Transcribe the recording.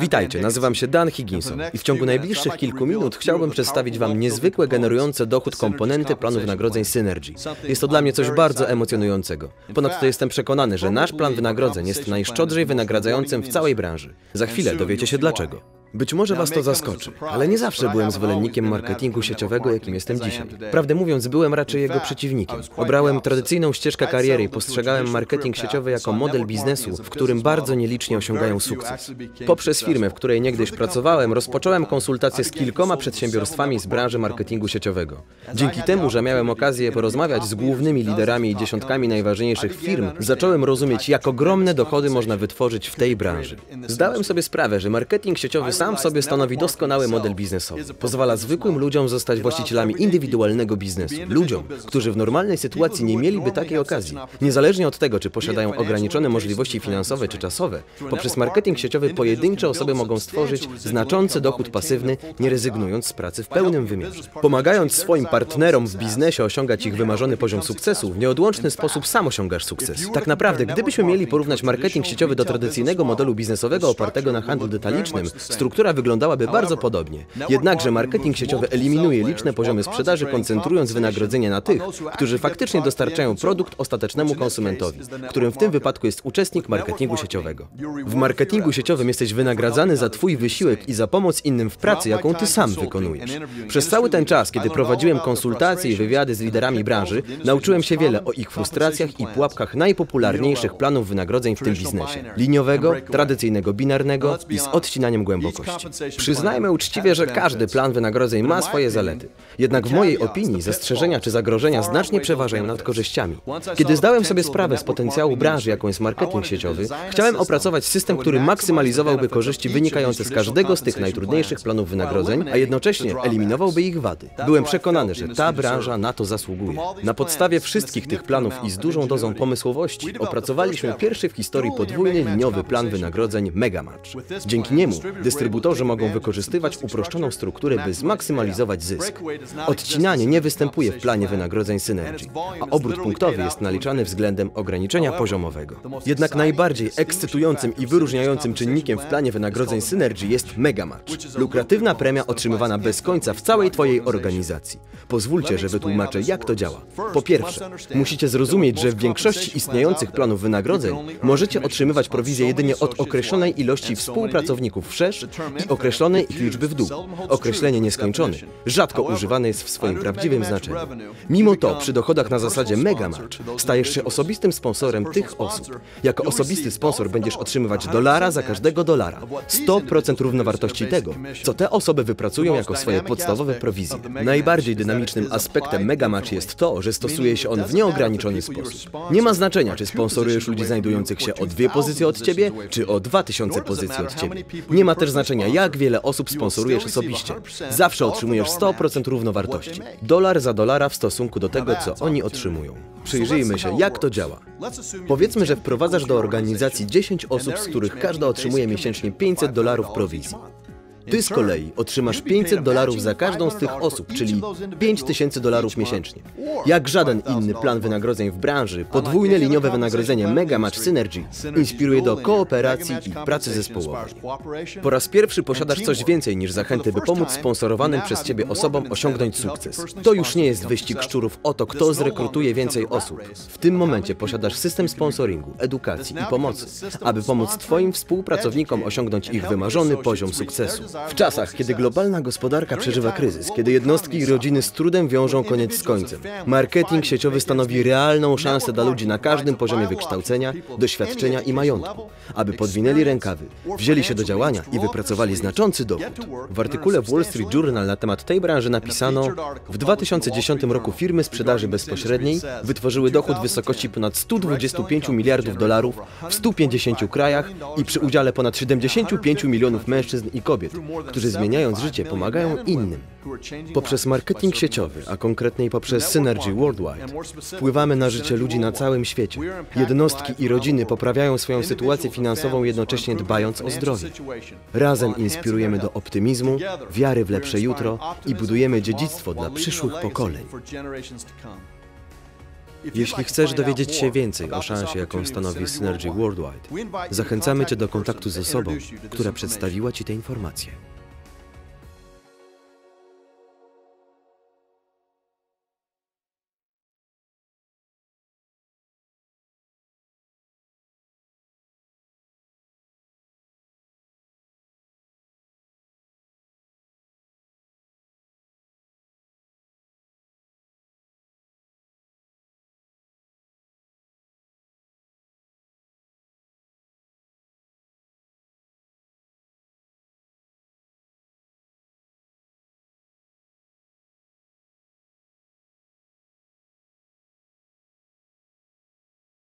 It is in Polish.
Witajcie, nazywam się Dan Higginson i w ciągu najbliższych kilku minut chciałbym przedstawić Wam niezwykłe generujące dochód komponenty planu wynagrodzeń Synergy. Jest to dla mnie coś bardzo emocjonującego. Ponadto jestem przekonany, że nasz plan wynagrodzeń jest najszczodrzej wynagradzającym w całej branży. Za chwilę dowiecie się dlaczego. Być może Was to zaskoczy, ale nie zawsze byłem zwolennikiem marketingu sieciowego, jakim jestem dzisiaj. Prawdę mówiąc, byłem raczej jego przeciwnikiem. Obrałem tradycyjną ścieżkę kariery i postrzegałem marketing sieciowy jako model biznesu, w którym bardzo nielicznie osiągają sukces. Poprzez firmę, w której niegdyś pracowałem, rozpocząłem konsultacje z kilkoma przedsiębiorstwami z branży marketingu sieciowego. Dzięki temu, że miałem okazję porozmawiać z głównymi liderami i dziesiątkami najważniejszych firm, zacząłem rozumieć, jak ogromne dochody można wytworzyć w tej branży. Zdałem sobie sprawę, że marketing sieciowy sam w sobie stanowi doskonały model biznesowy. Pozwala zwykłym ludziom zostać właścicielami indywidualnego biznesu. Ludziom, którzy w normalnej sytuacji nie mieliby takiej okazji. Niezależnie od tego, czy posiadają ograniczone możliwości finansowe czy czasowe, poprzez marketing sieciowy pojedyncze osoby mogą stworzyć znaczący dochód pasywny, nie rezygnując z pracy w pełnym wymiarze. Pomagając swoim partnerom w biznesie osiągać ich wymarzony poziom sukcesu, w nieodłączny sposób sam osiągasz sukces. Tak naprawdę, gdybyśmy mieli porównać marketing sieciowy do tradycyjnego modelu biznesowego opartego na handlu detalicznym, struktura wyglądałaby bardzo podobnie. Jednakże marketing sieciowy eliminuje liczne poziomy sprzedaży, koncentrując wynagrodzenie na tych, którzy faktycznie dostarczają produkt ostatecznemu konsumentowi, którym w tym wypadku jest uczestnik marketingu sieciowego. W marketingu sieciowym jesteś wynagradzany za Twój wysiłek i za pomoc innym w pracy, jaką Ty sam wykonujesz. Przez cały ten czas, kiedy prowadziłem konsultacje i wywiady z liderami branży, nauczyłem się wiele o ich frustracjach i pułapkach najpopularniejszych planów wynagrodzeń w tym biznesie. Liniowego, tradycyjnego binarnego i z odcinaniem Przyznajmy uczciwie, że każdy plan wynagrodzeń ma swoje zalety. Jednak w mojej opinii zastrzeżenia czy zagrożenia znacznie przeważają nad korzyściami. Kiedy zdałem sobie sprawę z potencjału branży, jaką jest marketing sieciowy, chciałem opracować system, który maksymalizowałby korzyści wynikające z każdego z tych najtrudniejszych planów wynagrodzeń, a jednocześnie eliminowałoby ich wady. Byłem przekonany, że ta branża na to zasługuje. Na podstawie wszystkich tych planów i z dużą dozą pomysłowości opracowaliśmy pierwszy w historii podwójny liniowy plan wynagrodzeń Megamatch. Dzięki niemu dystrybutorzy mogą wykorzystywać uproszczoną strukturę, by zmaksymalizować zysk. Odcinanie nie występuje w planie wynagrodzeń Synergy, a obrót punktowy jest naliczany względem ograniczenia poziomowego. Jednak najbardziej ekscytującym i wyróżniającym czynnikiem w planie wynagrodzeń Synergy jest Megamatch, lukratywna premia otrzymywana bez końca w całej Twojej organizacji. Pozwólcie, że wytłumaczę, jak to działa. Po pierwsze, musicie zrozumieć, że w większości istniejących planów wynagrodzeń możecie otrzymywać prowizję jedynie od określonej ilości współpracowników wszerz i określonej ich liczby w dół. Określenie nieskończony rzadko używane jest w swoim prawdziwym znaczeniu. Mimo to, przy dochodach na zasadzie Megamatch stajesz się osobistym sponsorem tych osób. Jako osobisty sponsor będziesz otrzymywać dolara za każdego dolara. 100% równowartości tego, co te osoby wypracują jako swoje podstawowe prowizje. Najbardziej dynamicznym aspektem Megamatch jest to, że stosuje się on w nieograniczony sposób. Nie ma znaczenia, czy sponsorujesz ludzi znajdujących się o dwie pozycje od ciebie, czy o 2000 pozycji od ciebie. Nie ma też znaczenia, jak wiele osób sponsorujesz osobiście. Zawsze otrzymujesz 100% równowartości. Dolar za dolara w stosunku do tego, co oni otrzymują. Przyjrzyjmy się, jak to działa. Powiedzmy, że wprowadzasz do organizacji 10 osób, z których każda otrzymuje miesięcznie 500 dolarów prowizji. Ty z kolei otrzymasz 500 dolarów za każdą z tych osób, czyli 5000 dolarów miesięcznie. Jak żaden inny plan wynagrodzeń w branży, podwójne liniowe wynagrodzenie Mega Match Synergy inspiruje do kooperacji i pracy zespołowej. Po raz pierwszy posiadasz coś więcej niż zachęty, by pomóc sponsorowanym przez Ciebie osobom osiągnąć sukces. To już nie jest wyścig szczurów o to, kto zrekrutuje więcej osób. W tym momencie posiadasz system sponsoringu, edukacji i pomocy, aby pomóc Twoim współpracownikom osiągnąć ich wymarzony poziom sukcesu. W czasach, kiedy globalna gospodarka przeżywa kryzys, kiedy jednostki i rodziny z trudem wiążą koniec z końcem, marketing sieciowy stanowi realną szansę dla ludzi na każdym poziomie wykształcenia, doświadczenia i majątku, aby podwinęli rękawy, wzięli się do działania i wypracowali znaczący dochód. W artykule w Wall Street Journal na temat tej branży napisano, w 2010 roku firmy sprzedaży bezpośredniej wytworzyły dochód w wysokości ponad 125 miliardów dolarów w 150 krajach i przy udziale ponad 75 milionów mężczyzn i kobiet, którzy zmieniając życie pomagają innym. Poprzez marketing sieciowy, a konkretniej poprzez Synergy Worldwide, wpływamy na życie ludzi na całym świecie. Jednostki i rodziny poprawiają swoją sytuację finansową, jednocześnie dbając o zdrowie. Razem inspirujemy do optymizmu, wiary w lepsze jutro i budujemy dziedzictwo dla przyszłych pokoleń. Jeśli chcesz dowiedzieć się więcej o szansie, jaką stanowi Synergy Worldwide, zachęcamy Cię do kontaktu z osobą, która przedstawiła Ci te informacje.